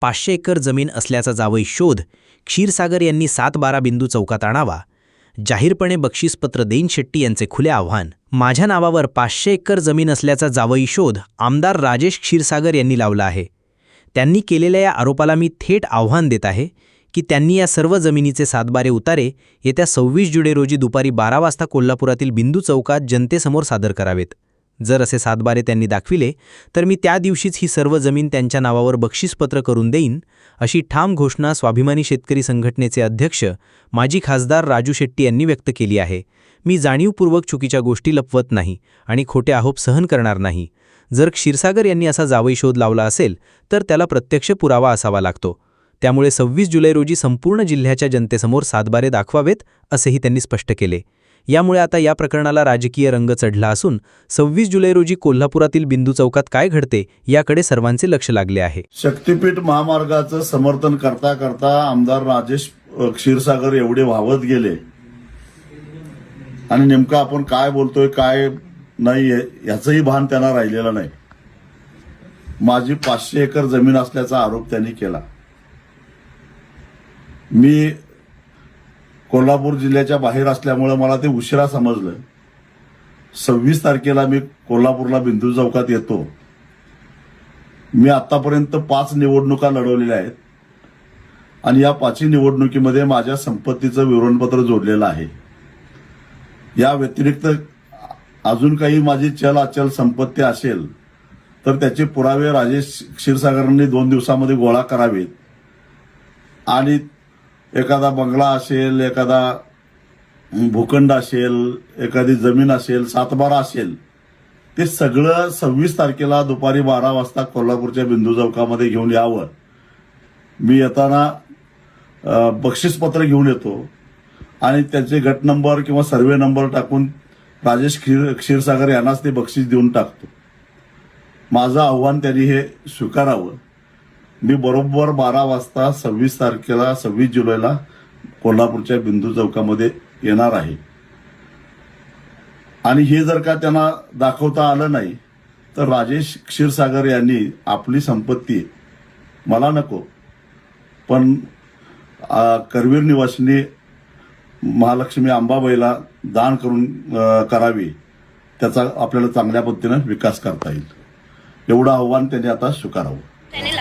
पाचशे एकर जमीन असल्याचा जावई शोध क्षीरसागर यांनी सात बारा बिंदू चौकात आणावा. जाहीरपणे बक्षीसपत्र देईन शेट्टी यांचे खुले आव्हान. माझ्या नावावर पाचशे एकर जमीन असल्याचा जावई शोध आमदार राजेश क्षीरसागर यांनी लावला आहे. त्यांनी केलेल्या या आरोपाला मी थेट आव्हान देत आहे की त्यांनी या सर्व जमिनीचे सातबारे उतारे येत्या सव्वीस जुलै रोजी दुपारी बारा वाजता कोल्हापुरातील बिंदू चौकात जनतेसमोर सादर करावेत. जर असे सातबारे त्यांनी दाखविले तर मी त्या दिवशीच ही सर्व जमीन त्यांच्या नावावर बक्षीसपत्र करून देईन अशी ठाम घोषणा स्वाभिमानी शेतकरी संघटनेचे अध्यक्ष माजी खासदार राजू शेट्टी यांनी व्यक्त केली आहे. मी जाणीवपूर्वक चुकीच्या गोष्टी लपवत नाही आणि खोटे आहोप सहन करणार नाही. जर क्षीरसागर यांनी असा जावई शोध लावला असेल तर त्याला प्रत्यक्ष पुरावा असावा लागतो. त्यामुळे सव्वीस जुलै रोजी संपूर्ण जिल्ह्याच्या जनतेसमोर सातबारे दाखवावेत असेही त्यांनी स्पष्ट केले. यामुळे आता या प्रकरणाला राजकीय रंग चढला असून सव्वीस जुलै रोजी कोल्हापुरातील बिंदू चौकात काय घडते याकडे सर्वांचे लक्ष लागले आहे. शक्तीपीठ महामार्गाचं समर्थन करता करता आमदार राजेश क्षीरसागर एवढे व्हावत गेले. आणि नेमकं आपण काय बोलतोय काय नाही याचंही भान त्यांना राहिलेलं नाही. माझी पाचशे एकर जमीन असल्याचा आरोप त्यांनी केला. मी कोल्हापूर जिल्ह्याच्या बाहेर असल्यामुळे मला ते उशिरा समजलं. सव्वीस तारखेला मी कोल्हापूरला बिंदू चौकात येतो. मी आतापर्यंत पाच निवडणुका लढवलेल्या आहेत. आणि या पाचही निवडणुकीमध्ये माझ्या संपत्तीचं विवरणपत्र जोडलेलं आहे. या व्यतिरिक्त अजून काही माझी चल अचल संपत्ती असेल तर त्याचे पुरावे राजेश क्षीरसागरांनी दोन दिवसामध्ये गोळा करावेत. आणि एखादा बंगला असेल एखादा भूखंड असेल एखादी जमीन असेल सातबारा असेल ते सगळं सव्वीस तारखेला दुपारी बारा वाजता कोल्हापूरच्या बिंदू चौकामध्ये घेऊन यावं. मी येताना बक्षीसपत्र घेऊन येतो आणि त्यांचे गट नंबर किंवा सर्वे नंबर टाकून राजेश क्षीर क्षीरसागर यांनाच ते बक्षीस देऊन टाकतो. माझं आव्हान त्यांनी हे स्वीकारावं. मी बरोबर बारा वाजता सव्वीस तारखेला सव्वीस जुलैला कोल्हापूरच्या बिंदू चौकामध्ये येणार आहे. आणि हे जर का त्यांना दाखवता आलं नाही तर राजेश क्षीरसागर यांनी आपली संपत्ती मला नको. पण करवीर निवासिनी महालक्ष्मी अंबाबाईला दान करून करावी त्याचा आपल्याला चांगल्या पद्धतीनं विकास करता येईल. एवढं आव्हान त्यांनी आता स्वीकारावं.